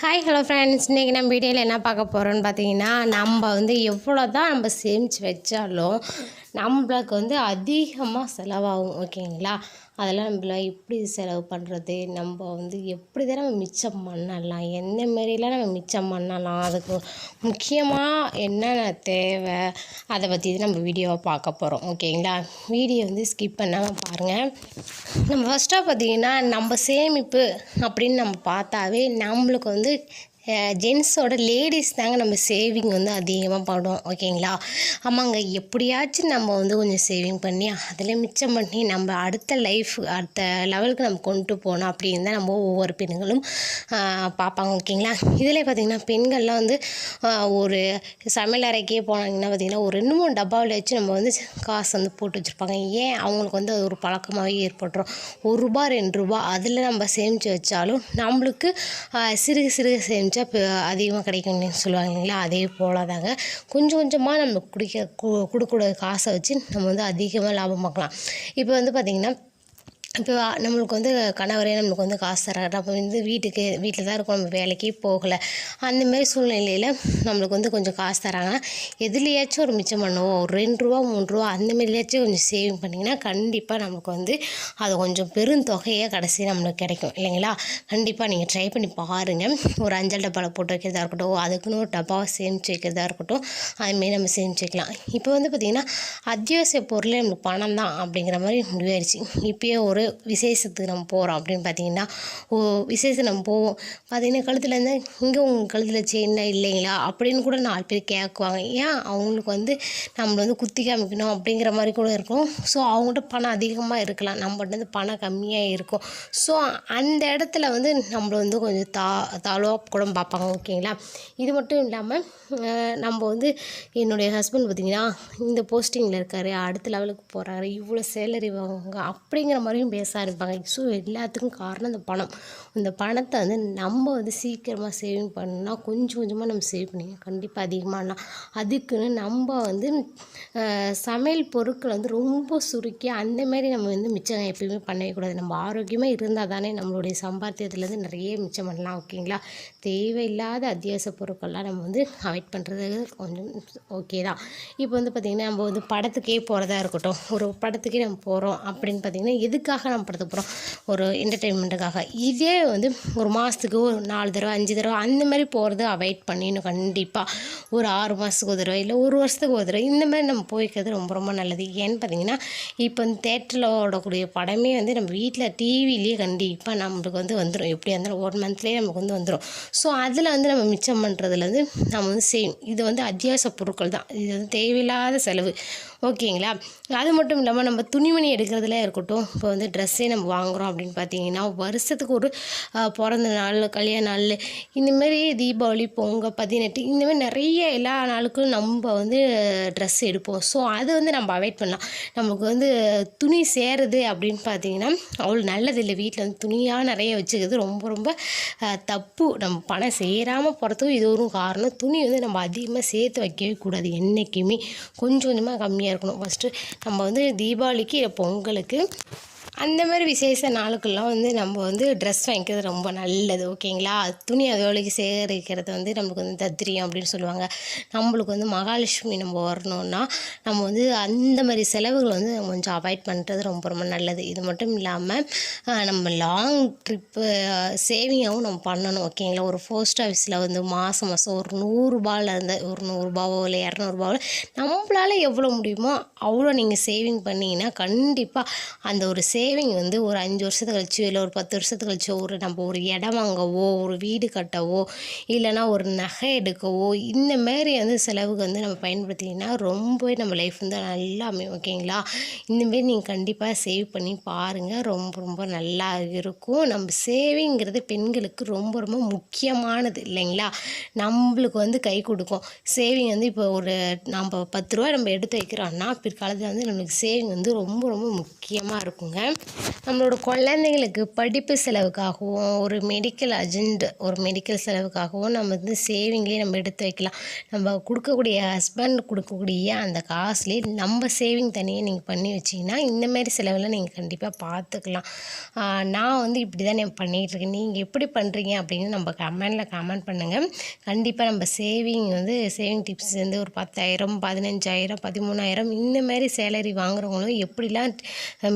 Hi hello friends இன்றைக்கி நம்ம வீடியோவில் என்ன பார்க்க போகிறோன்னு பார்த்தீங்கன்னா நம்ம வந்து எவ்வளோ தான் நம்ம சேமித்து வச்சாலும் நம்மளுக்கு வந்து அதிகமாக செலவாகும் ஓகேங்களா? அதெல்லாம் நம்மள எப்படி செலவு பண்ணுறது நம்ம வந்து எப்படி தான் நம்ம மிச்சம் பண்ணலாம்? எந்த மாரிலாம் நம்ம மிச்சம் பண்ணலாம்? அதுக்கு முக்கியமாக என்னென்ன தேவை? அதை பற்றி நம்ம வீடியோவை பார்க்க போகிறோம் ஓகேங்களா? வீடியோ வந்து ஸ்கிப் பண்ணாமல் பாருங்கள் நம்ம ஃபஸ்ட்டாக பார்த்தீங்கன்னா நம்ம சேமிப்பு அப்படின்னு நம்ம பார்த்தாவே நம்மளுக்கு வந்து ஜென்ஸோட லேடிஸ் தாங்க நம்ம சேவிங் வந்து அதிகமாக பண்ணுவோம் ஓகேங்களா? ஆமாங்க எப்படியாச்சும் நம்ம வந்து கொஞ்சம் சேவிங் பண்ணி அதில் மிச்சம் பண்ணி நம்ம அடுத்த லைஃப் அடுத்த லெவலுக்கு நம்ம கொண்டு போகணும் அப்படின்னு தான் நம்ம ஒவ்வொரு பெண்களும் பார்ப்பாங்க ஓகேங்களா? இதில் பார்த்திங்கன்னா பெண்கள்லாம் வந்து ஒரு சமையல் அறைக்கே போனாங்கன்னா பார்த்திங்கன்னா ஒரு ரெண்டு மூணு டப்பாவில் வச்சு நம்ம வந்து காசு வந்து போட்டு வச்சுருப்பாங்க. ஏன்? அவங்களுக்கு வந்து அது ஒரு பழக்கமாகவே ஏற்பட்டுரும். ஒரு ரூபா ரெண்டு ரூபா அதில் நம்ம சேமித்து வச்சாலும் நம்மளுக்கு சிறுக சிறுக சேமித்து இப்போ அதிகமாக கிடைக்கும்னு சொல்லுவாங்க இல்லைங்களா? அதே போல் தாங்க கொஞ்சம் கொஞ்சமாக நம்ம குடிக்க கு கொடுக்கூட காசை வச்சு நம்ம வந்து அதிகமாக லாபம் பார்க்கலாம். இப்போ வந்து பார்த்திங்கன்னா இப்போ நம்மளுக்கு வந்து கணவரே நம்மளுக்கு வந்து காசு தராரு அப்போ வந்து வீட்டுக்கு வீட்டில் தான் இருக்கோம். நம்ம வேலைக்கே போகலை. அந்த மாதிரி சூழ்நிலையில் நம்மளுக்கு வந்து கொஞ்சம் காசு தராங்கன்னா எதுலையாச்சும் ஒரு மிச்சம் பண்ணுவோம். ஒரு ரெண்டு ரூபா மூணு ரூபா அந்த மாதிரியாச்சும் கொஞ்சம் சேவிங் பண்ணிங்கன்னா கண்டிப்பாக நமக்கு வந்து அது கொஞ்சம் பெருந்தொகையாக கடைசி நம்மளுக்கு கிடைக்கும். இல்லைங்களா? கண்டிப்பாக நீங்கள் ட்ரை பண்ணி பாருங்கள் ஒரு அஞ்சல் டப்பாவில் போட்டு வைக்கிறதா இருக்கட்டும் அதுக்குன்னு ஒரு டப்பாவை சேமித்து வைக்கிறதா இருக்கட்டும் அதுமாரி நம்ம சேமித்து வைக்கலாம். இப்போ வந்து பார்த்திங்கன்னா அத்தியாவசிய பொருளே நம்மளுக்கு பணம் தான் அப்படிங்கிற மாதிரி முடிவாயிடுச்சு. இப்போயே ஒரு விசேஷத்துக்கு நம்ம போகிறோம் அப்படின்னு பார்த்தீங்கன்னா ஓ விசேஷம் நம்ம போவோம். பார்த்தீங்கன்னா இருந்தால் இங்கே உங்கள் கழுத்தில் செயின்லாம் இல்லைங்களா? அப்படின்னு கூட நாலு பேர் கேட்குவாங்க ஏன்? அவங்களுக்கு வந்து நம்மளை வந்து குத்தி காமிக்கணும் அப்படிங்கிற மாதிரி கூட இருக்கும். ஸோ அவங்கள்ட்ட பணம் அதிகமாக இருக்கலாம். நம்மகிட்ட வந்து பணம் கம்மியாக இருக்கும். ஸோ அந்த இடத்துல வந்து நம்மளை வந்து கொஞ்சம் தா தாழ்வாக கூட பார்ப்பாங்க ஓகேங்களா? இது மட்டும் இல்லாமல் நம்ம வந்து என்னுடைய ஹஸ்பண்ட் பார்த்திங்கன்னா இந்த போஸ்டிங்கில் இருக்கார் அடுத்த லெவலுக்கு போகிறாரு இவ்வளோ சேலரி வாங்குவாங்க அப்படிங்கிற மாதிரியும் பேச ஆரம்பிப்பாங்க. ஸோ எல்லாத்துக்கும் காரணம் இந்த பணம். இந்த பணத்தை வந்து நம்ம வந்து சீக்கிரமாக சேவிங் பண்ணோம்னா கொஞ்சம் கொஞ்சமாக நம்ம சேவ் பண்ணிங்க கண்டிப்பாக அதிகமாகலாம் அதுக்குன்னு நம்ம வந்து சமையல் பொருட்களை வந்து ரொம்ப சுருக்கி அந்தமாரி நம்ம வந்து மிச்சம் எப்பயுமே பண்ணவே கூடாது. நம்ம ஆரோக்கியமாக இருந்தால் தானே நம்மளுடைய சம்பாத்தியத்துலேருந்து நிறைய மிச்சம் பண்ணலாம். ஓகேங்களா? தேவையில்லாத அத்தியாவசிய பொருட்கள்லாம் நம்ம வந்து அவாய்ட் பண்ணுறது கொஞ்சம் ஓகே தான். இப்போ வந்து பார்த்திங்கன்னா நம்ம வந்து படத்துக்கே போகிறதா இருக்கட்டும். ஒரு படத்துக்கே நம்ம போகிறோம் அப்படின்னு பார்த்திங்கன்னா எதுக்காக நம்ம படத்துக்கு போகிறோம் ஒரு என்டர்டெயின்மெண்ட்டுக்காக இதே வந்து ஒரு மாதத்துக்கு ஒரு நாலு தடவை அஞ்சு தடவை அந்த மாதிரி போகிறது அவாய்ட் பண்ணிடணும் கண்டிப்பாக ஒரு ஆறு மாதத்துக்கு ஒரு தடவை இல்லை ஒரு வருஷத்துக்கு ஒரு தடவை இந்த மாதிரி நம்ம போய்க்கிறது ரொம்ப ரொம்ப நல்லது. ஏன்னு பார்த்தீங்கன்னா இப்போ இந்த தேட்டரில் ஓடக்கூடிய படமே வந்து நம்ம வீட்டில் டிவிலேயே கண்டிப்பாக நம்மளுக்கு வந்து வந்துடும் எப்படியா இருந்தாலும் ஒன் மந்த்லேயே நமக்கு வந்து வந்துடும் ஸோ அதில் வந்து நம்ம மிச்சம் பண்ணுறதுலேருந்து நம்ம வந்து சேம் இது வந்து அத்தியாவசிய பொருட்கள் தான். இது வந்து தேவையில்லாத செலவு. ஓகேங்களா? அது மட்டும் இல்லாமல் நம்ம துணிமணி எடுக்கிறதுல இருக்கட்டும் இப்போ வந்து ட்ரெஸ்ஸே நம்ம வாங்குகிறோம் அப்படின்னு பார்த்தீங்கன்னா வருஷத்துக்கு ஒரு பிறந்த நாள் கல்யாண நாள் இந்தமாரி தீபாவளி பொங்கல் பதினெட்டு இந்தமாதிரி நிறைய எல்லா நாளுக்கும் நம்ம வந்து ட்ரெஸ் எடுப்போம். ஸோ அது வந்து நம்ம அவாய்ட் பண்ணலாம். நமக்கு வந்து துணி சேருது அப்படின்னு பார்த்தீங்கன்னா அவ்வளோ நல்லதில்லை வீட்டில் வந்து துணியாக நிறைய வச்சுக்கிறது ரொம்ப ரொம்ப தப்பு. நம்ம பணம் சேராமல் போகிறதுக்கும் இது ஒரு காரணம். துணி வந்து நம்ம அதிகமாக சேர்த்து வைக்கவே கூடாது. என்றைக்குமே கொஞ்சம் கொஞ்சமாக கம்மியாக இருக்கணும். ஃபஸ்ட்டு நம்ம வந்து தீபாவளிக்கு பொங்கலுக்கு அந்த மாதிரி விசேஷ நாளுக்கெல்லாம் வந்து நம்ம வந்து ட்ரெஸ் வாங்கிக்கிறது ரொம்ப நல்லது ஓகேங்களா? துணி அதோலைக்கு சேகரிக்கிறது வந்து நம்மளுக்கு வந்து தத்திரியம் அப்படின்னு சொல்லுவாங்க. நம்மளுக்கு வந்து மகாலட்சுமி நம்ம வரணும்னா நம்ம வந்து அந்த மாதிரி செலவுகள் வந்து கொஞ்சம் அவாய்ட் பண்ணுறது ரொம்ப ரொம்ப நல்லது. இது மட்டும் இல்லாமல் நம்ம லாங் ட்ரிப்பு சேவிங்காகவும் நம்ம பண்ணணும் ஓகேங்களா? ஒரு போஸ்ட் ஆஃபீஸில் வந்து மாதம் மாதம் ஒரு நூறுரூபாவில் இருந்து ஒரு நூறுரூபாவோ இல்லை இரநூறுபாவோ நம்மளால் எவ்வளோ முடியுமோ அவ்வளோ நீங்கள் சேவிங் பண்ணிங்கன்னா கண்டிப்பாக அந்த ஒரு சே சேவிங் வந்து ஒரு அஞ்சு வருஷத்துக்கு கழிச்சோ இல்லை ஒரு பத்து வருஷத்துக்கு கழிச்சோ ஒரு நம்ம ஒரு இடம் வாங்கவோ ஒரு வீடு கட்டவோ இல்லைன்னா ஒரு நகை எடுக்கவோ இந்த மாதிரி வந்து செலவுக்கு வந்து நம்ம பயன்படுத்திங்கன்னா ரொம்பவே நம்ம லைஃப் வந்து நல்லா அமையும் ஓகேங்களா இந்தமாரி நீங்கள் கண்டிப்பாக சேவ் பண்ணி பாருங்கள் ரொம்ப ரொம்ப நல்லா இருக்கும். நம்ம சேவிங்கிறது பெண்களுக்கு ரொம்ப ரொம்ப முக்கியமானது இல்லைங்களா? நம்மளுக்கு வந்து கை கொடுக்கும். சேவிங் வந்து இப்போ ஒரு நம்ம பத்து ரூபா நம்ம எடுத்து வைக்கிறோம்னா பிற்காலத்தில் வந்து நம்மளுக்கு சேவிங் வந்து ரொம்ப ரொம்ப முக்கியமாக இருக்குங்க. நம்மளோட குழந்தைங்களுக்கு படிப்பு செலவுக்காகவும் ஒரு மெடிக்கல் அர்ஜெண்ட் ஒரு மெடிக்கல் செலவுக்காகவும் நம்ம வந்து சேவிங்லேயே நம்ம எடுத்து வைக்கலாம். நம்ம கொடுக்கக்கூடிய ஹஸ்பண்ட் கொடுக்கக்கூடிய அந்த காசுலேயே நம்ம சேவிங் தனியாக நீங்கள் பண்ணி வச்சிங்கன்னா இந்தமாரி செலவெல்லாம் நீங்கள் கண்டிப்பாக பார்த்துக்கலாம் நான் வந்து இப்படி தான் நான் பண்ணிகிட்ருக்கேன் நீங்கள் எப்படி பண்ணுறீங்க அப்படின்னு நம்ம கமெண்டில் கமெண்ட் பண்ணுங்கள் கண்டிப்பாக நம்ம சேவிங் வந்து சேவிங் டிப்ஸ் வந்து ஒரு பத்தாயிரம் பதினஞ்சாயிரம் பதிமூணாயிரம் இந்தமாதிரி சேலரி வாங்குறவங்களும் எப்படிலாம்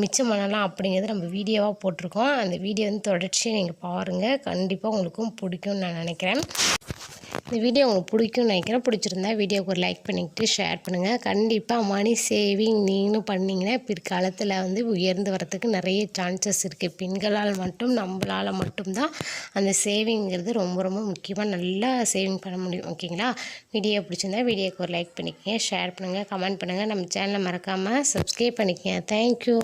மிச்சம் பண்ணலாம் அப்படிங்கிறது நம்ம வீடியோவாக போட்டிருக்கோம். அந்த வீடியோ வந்து தொடர்ச்சியாக நீங்கள் பாருங்கள் கண்டிப்பாக உங்களுக்கும் பிடிக்கும்னு நான் நினைக்கிறேன். இந்த வீடியோ உங்களுக்கு பிடிக்கும்னு நினைக்கிறேன். பிடிச்சிருந்தா வீடியோக்கு ஒரு லைக் பண்ணிக்கிட்டு ஷேர் பண்ணுங்கள் கண்டிப்பாக மணி சேவிங் நீங்களும் பண்ணிங்கன்னா பிற்காலத்தில் வந்து உயர்ந்து வரத்துக்கு நிறைய சான்சஸ் இருக்குது பெண்களால் மட்டும் நம்மளால் மட்டும்தான் அந்த சேவிங்கிறது ரொம்ப ரொம்ப முக்கியமாக நல்லா சேவிங் பண்ண முடியும். ஓகேங்களா வீடியோ பிடிச்சிருந்தா வீடியோக்கு ஒரு லைக் பண்ணிக்கங்க ஷேர் பண்ணுங்கள் கமெண்ட் பண்ணுங்கள் நம்ம சேனலை மறக்காமல் சப்ஸ்கிரைப் பண்ணிக்கங்க. தேங்க்யூ